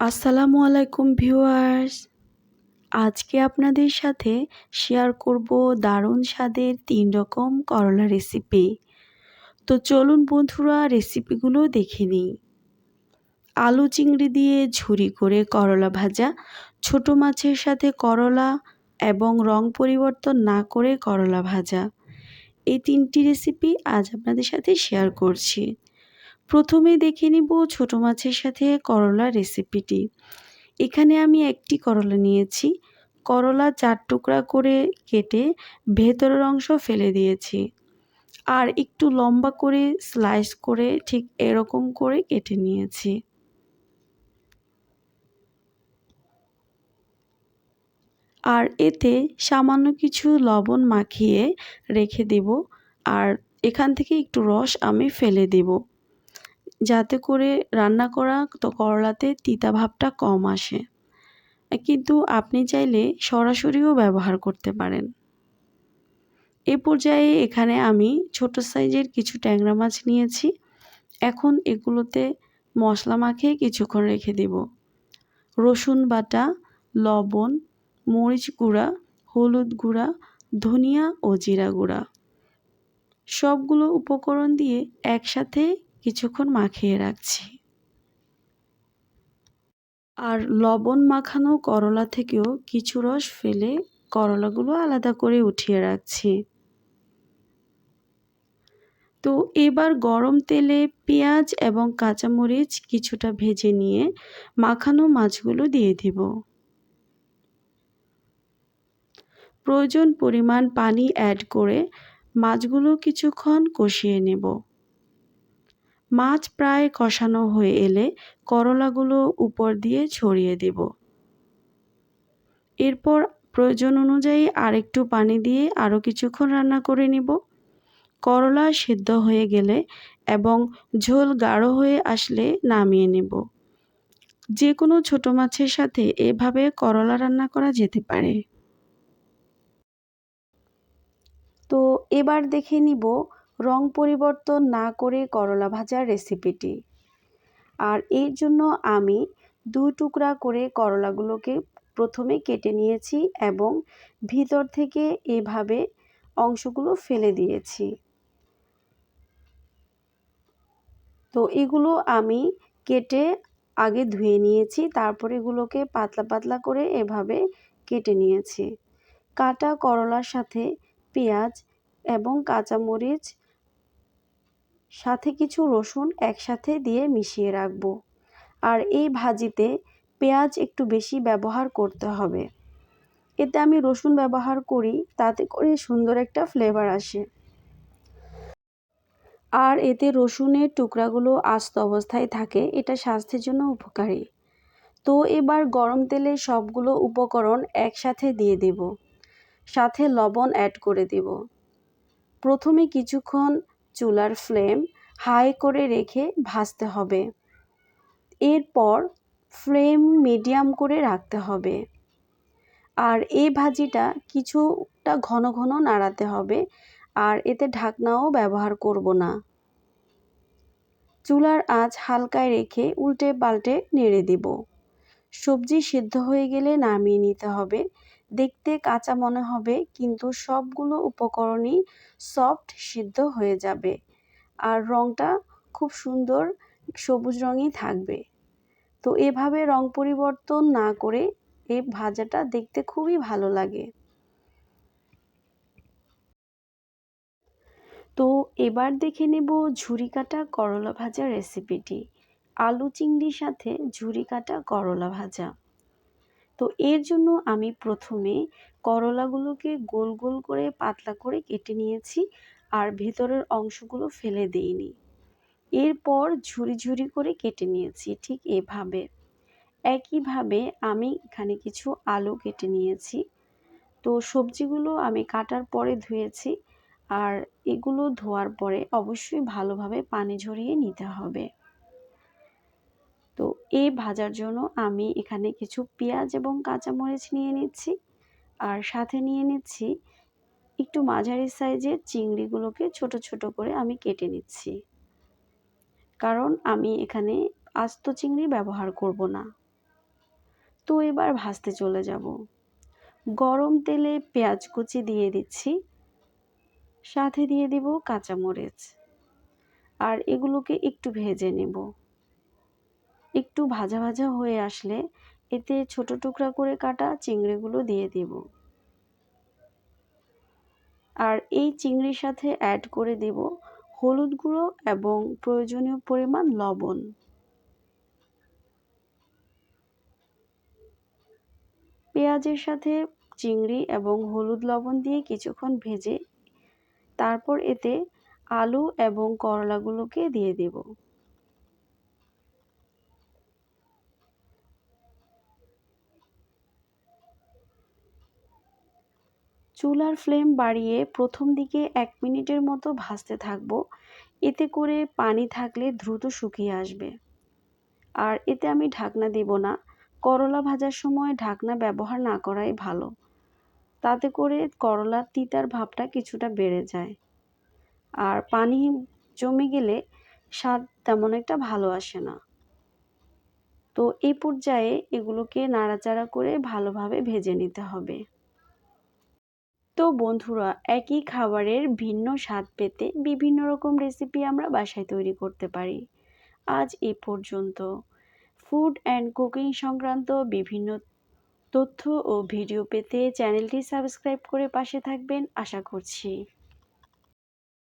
আসসালামু আলাইকুম ভিউয়ার্স। আজকে আপনাদের সাথে শেয়ার করব দারুণ স্বাদের তিন রকম করলা রেসিপি। তো চলুন বন্ধুরা রেসিপিগুলো দেখে নিই। আলু চিংড়ি দিয়ে ঝুরি করে করলা ভাজা, ছোট মাছের সাথে করলা এবং রং পরিবর্তন না করে করলা ভাজা। এই তিনটি রেসিপি আজ আপনাদের সাথে শেয়ার করছি। প্রথমে দেখে নিব ছোট মাছের সাথে করলা রেসিপিটি এখানে আমি একটি করলা নিয়েছি। করলা চার টুকরা করে কেটে ভেতরের অংশ ফেলে দিয়েছি। আর একটু লম্বা করে স্লাইস করে ঠিক এরকম করে কেটে নিয়েছি। আর এতে সামান্য কিছু লবণ মাখিয়ে রেখে দেব। আর এখান থেকে একটু রস আমি ফেলে দেব। যাতে করে রান্না করা তো করলাতে তিতা ভাবটা কম আসে। কিন্তু আপনি চাইলে সরাসরিও ব্যবহার করতে পারেন। এ পর্যায়ে এখানে আমি ছোট সাইজের কিছু ট্যাংরা মাছ নিয়েছি। এখন এগুলোতে মশলা মাখিয়ে কিছুক্ষণ রেখে দেব। রসুন বাটা, লবণ, মরিচ গুঁড়া, হলুদ গুঁড়া, ধনিয়া ও জিরা গুঁড়া। সবগুলো উপকরণ দিয়ে একসাথে কিছুক্ষণ মাখিয়ে রাখছি। আর লবণ মাখানো করলা থেকেও কিছু রস ফেলে করলাগুলো আলাদা করে উঠিয়ে রাখছি। তো এবার গরম তেলে পেঁয়াজ এবং কাঁচামরিচ কিছুটা ভেজে নিয়ে মাখানো মাছগুলো দিয়ে দিব। প্রয়োজন পরিমাণ পানি অ্যাড করে মাছগুলো কিছুক্ষণ কষিয়ে নেব। মাছ প্রায় কষানো হয়ে এলে করলাগুলো উপর দিয়ে ছড়িয়ে দেব। এরপর প্রয়োজন অনুযায়ী আরেকটু পানি দিয়ে আরও কিছুক্ষণ রান্না করে নিব। করলা সিদ্ধ হয়ে গেলে এবং ঝোল গাঢ় হয়ে আসলে নামিয়ে নেব। যে কোনো ছোট মাছের সাথে এভাবে করলা রান্না করা যেতে পারে। তো এবার দেখে নিব রং পরিবর্তন না করে করলা ভাজার রেসিপিটি আর এর জন্য আমি দুই টুকরা করে করলাগুলোকে প্রথমে কেটে নিয়েছি এবং ভিতর থেকে এভাবে অংশগুলো ফেলে দিয়েছি। তো এগুলো আমি কেটে আগে ধুয়ে নিয়েছি, তারপরে এগুলোকে পাতলা পাতলা করে এভাবে কেটে নিয়েছি। কাটা করলার সাথে পেঁয়াজ এবং কাঁচামরিচ সাথে কিছু রসুন একসাথে দিয়ে মিশিয়ে রাখব। আর এই ভাজিতে পেঁয়াজ একটু বেশি ব্যবহার করতে হবে। এতে আমি রসুন ব্যবহার করি, তাতে করে সুন্দর একটা ফ্লেভার আসে। আর এতে রসুনের টুকরাগুলো আস্ত অবস্থায় থাকে, এটা স্বাস্থ্যের জন্য উপকারী। তো এবার গরম তেলে সবগুলো উপকরণ একসাথে দিয়ে দেব। সাথে লবণ অ্যাড করে দেব। প্রথমে কিছুক্ষণ চুলার ফ্লেম হাই করে রেখে ভাজতে হবে। এরপর ফ্লেম মিডিয়াম করে রাখতে হবে। আর এই ভাজিটা কিছুটা ঘন ঘন নাড়াতে হবে আর এতে ঢাকনাও ব্যবহার করব না। চুলার আঁচ হালকায় রেখে উল্টে পাল্টে নেড়ে দেব। সবজি সিদ্ধ হয়ে গেলে নামিয়ে নিতে হবে। দেখতে কাঁচা মনে হবে, কিন্তু সবগুলো উপকরণই সফট সিদ্ধ হয়ে যাবে। আর রঙটা খুব সুন্দর সবুজ রঙই থাকবে। তো এভাবে রং পরিবর্তন না করে এই ভাজাটা দেখতে খুবই ভালো লাগে। তো এবার দেখে নেব ঝুরি কাটা করলা ভাজা রেসিপিটি আলু চিংড়ির সাথে ঝুরি কাটা করলা ভাজা। তো এর জন্য আমি প্রথমে করলাগুলোকে গোল গোল করে পাতলা করে কেটে নিয়েছি আর ভেতরের অংশগুলো ফেলে দিইনি। এরপর ঝুরি ঝুরি করে কেটে নিয়েছি ঠিক এভাবে। একইভাবে আমি এখানে কিছু আলু কেটে নিয়েছি। তো সবজিগুলো আমি কাটার পরে ধুয়েছি আর এগুলো ধোয়ার পরে অবশ্যই ভালোভাবে পানি ঝরিয়ে নিতে হবে। তো এই ভাজার জন্য আমি এখানে কিছু পেঁয়াজ এবং কাঁচামরিচ নিয়ে নিচ্ছি। আর সাথে নিয়ে নিচ্ছি একটু মাঝারি সাইজের চিংড়িগুলোকে ছোট ছোট করে আমি কেটে নিচ্ছি। কারণ আমি এখানে আস্ত চিংড়ি ব্যবহার করব না। তো এবার ভাজতে চলে যাব। গরম তেলে পেঁয়াজ কুচি দিয়ে দিচ্ছি। সাথে দিয়ে দিব কাঁচামরিচ। আর এগুলোকে একটু ভেজে নেব। একটু ভাজা ভাজা হয়ে আসলে এতে ছোট টুকরা করে কাটা চিংড়িগুলো দিয়ে দিব। আর এই চিংড়ির সাথে অ্যাড করে দেব হলুদ গুঁড়ো এবং প্রয়োজনীয় পরিমাণ লবণ। পেঁয়াজের সাথে চিংড়ি এবং হলুদ লবণ দিয়ে কিছুক্ষণ ভেজে তারপর এতে আলু এবং করলাগুলোকে দিয়ে দেব। চুলার ফ্লেম বাড়িয়ে প্রথম দিকে এক মিনিটের মতো ভাজতে থাকব। এতে করে পানি থাকলে দ্রুত শুকিয়ে আসবে। আর এতে আমি ঢাকনা দিব না। করলা ভাজার সময় ঢাকনা ব্যবহার না করাই ভালো। তাতে করে করলার তিতার ভাবটা কিছুটা বেড়ে যায়। আর পানি জমে গেলে স্বাদ তেমন একটা ভালো আসে না। তো এই পর্যায়ে এগুলোকে নাড়াচাড়া করে ভালোভাবে ভেজে নিতে হবে। তো বন্ধুরা, একই খাবারের ভিন্ন স্বাদ পেতে বিভিন্ন রকম রেসিপি আমরা বাসায় তৈরি করতে পারি। আজ এ পর্যন্ত। ফুড অ্যান্ড কুকিং সংক্রান্ত বিভিন্ন তথ্য ও ভিডিও পেতে চ্যানেলটি সাবস্ক্রাইব করে পাশে থাকবেন, আশা করছি।